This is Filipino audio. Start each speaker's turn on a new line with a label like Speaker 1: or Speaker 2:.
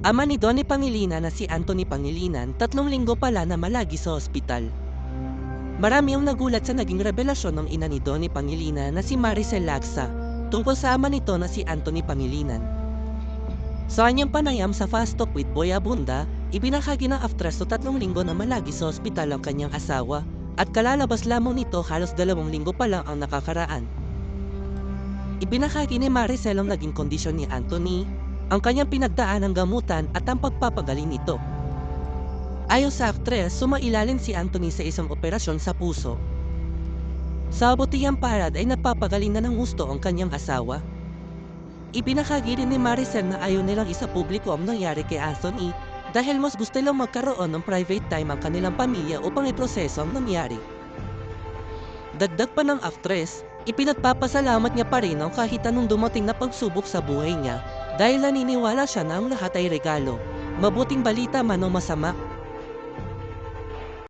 Speaker 1: Ama ni Donnie Pangilinan na si Anthony Pangilinan, tatlong linggo pala na malagi sa ospital. Marami ang nagulat sa naging revelasyon ng ina ni Donnie Pangilinan na si Maricel Lagsa tungkol sa ama nito na si Anthony Pangilinan. Sa kanyang panayam sa Fast Talk with Boy Abunda, ibinahagi ng after sa tatlong linggo na malagi sa ospital ang kanyang asawa at kalalabas lamang nito halos dalawang linggo pa lang ang nakakaraan. Ibinahagi ni Maricel ang naging kondisyon ni Anthony, ang kanyang pinagdaan ng gamutan at ang pagpapagaling nito. Ayon sa aktres, sumailalim si Anthony sa isang operasyon sa puso. Sa abutihang parad ay nagpapagaling na ng gusto ang kanyang asawa. Ibinahagi rin ni Maricel na ayaw nilang isa publiko ang nangyari kay Anthony dahil mas gusto nilang magkaroon ng private time ang kanilang pamilya upang iproseso ang nangyari. Dagdag pa ng aktres, ipinagpapasalamat niya pa rin ang kahit anong dumating na pagsubok sa buhay niya. Dahil naniniwala siya na ang lahat ay regalo, mabuting balita man o masama